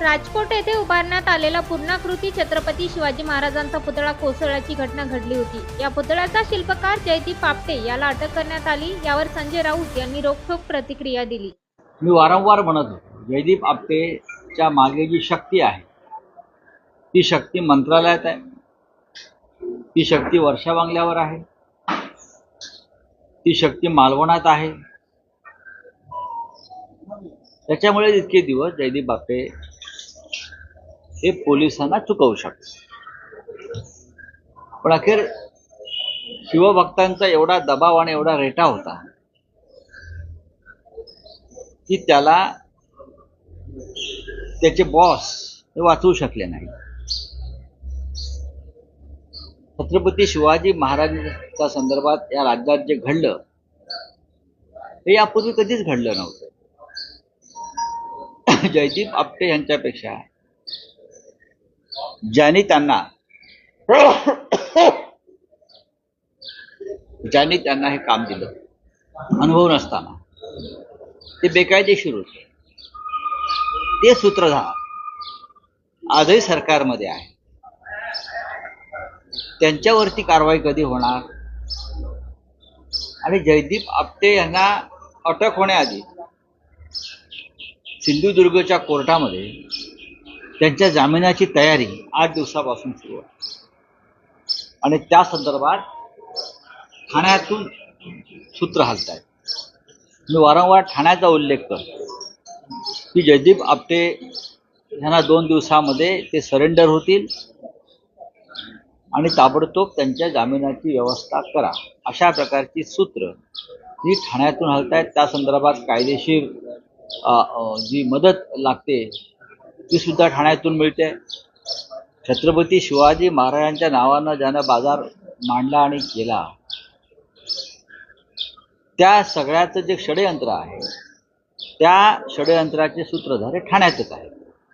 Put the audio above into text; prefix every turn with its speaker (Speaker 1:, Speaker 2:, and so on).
Speaker 1: राजकोट येथे उभारण्यात आलेला पूर्णाकृती छत्रपती शिवाजी महाराजांचा पुतळा कोसळल्याची घटना घडली होती. या पुतळ्याचा शिल्पकार जयदीप आपटे याला अटक करण्यात आली. यावर संजय राऊत यांनी रोखोक प्रतिक्रिया दिली.
Speaker 2: मी वारंवार म्हणत होतो जयदीप आपटेच्या मागे जी शक्ती आहे ती शक्ती मंत्रालयात आहे. ती शक्ती वर्षा बांगल्यावर आहे. ती शक्ती मालवणात आहे. त्याच्यामुळे इतके दिवस जयदीप आपटे हे पोलिसांना चुकवू शकतो. पण अखेर शिवभक्तांचा एवढा दबाव आणि एवढा रेटा होता की त्याला त्याचे बॉस हे वाचवू शकले नाही. छत्रपती शिवाजी महाराजांच्या संदर्भात या राज्यात जे घडलं हे यापूर्वी कधीच घडलं नव्हतं. जयदीप आपटे यांच्यापेक्षा ज्यांनी त्यांना ज्यांनी त्यांना हे काम दिलं. अनुभव नसताना. ते बेकायदेशीर होते. ते सूत्रधार आजही सरकारमध्ये आहे. त्यांच्यावरती कारवाई कधी होणार? आणि जयदीप आपटे यांना अटक होण्याआधी सिंधुदुर्गच्या कोर्टामध्ये त्यांच्या जामिनाची तयारी आठ दिवसापासून सुरू आहे. आणि त्या संदर्भात ठाण्यातून सूत्र हलत आहेत मी वारंवार ठाण्याचा उल्लेख करतो. की जयदीप आपटे यांना दोन दिवसामध्ये ते सरेंडर होतील आणि ताबडतोब त्यांच्या जामिनाची व्यवस्था करा. अशा प्रकारची सूत्र ही ठाण्यातून हलत आहेत त्या संदर्भात कायदेशीर जी मदत लागते ती सुद्धा ठाण्यातून मिळते. छत्रपती शिवाजी महाराजांच्या नावानं ज्यानं बाजार मांडला आणि केला. त्या सगळ्याचं जे षडयंत्र आहे त्या षडयंत्राचे सूत्रधार हे ठाण्यातच आहे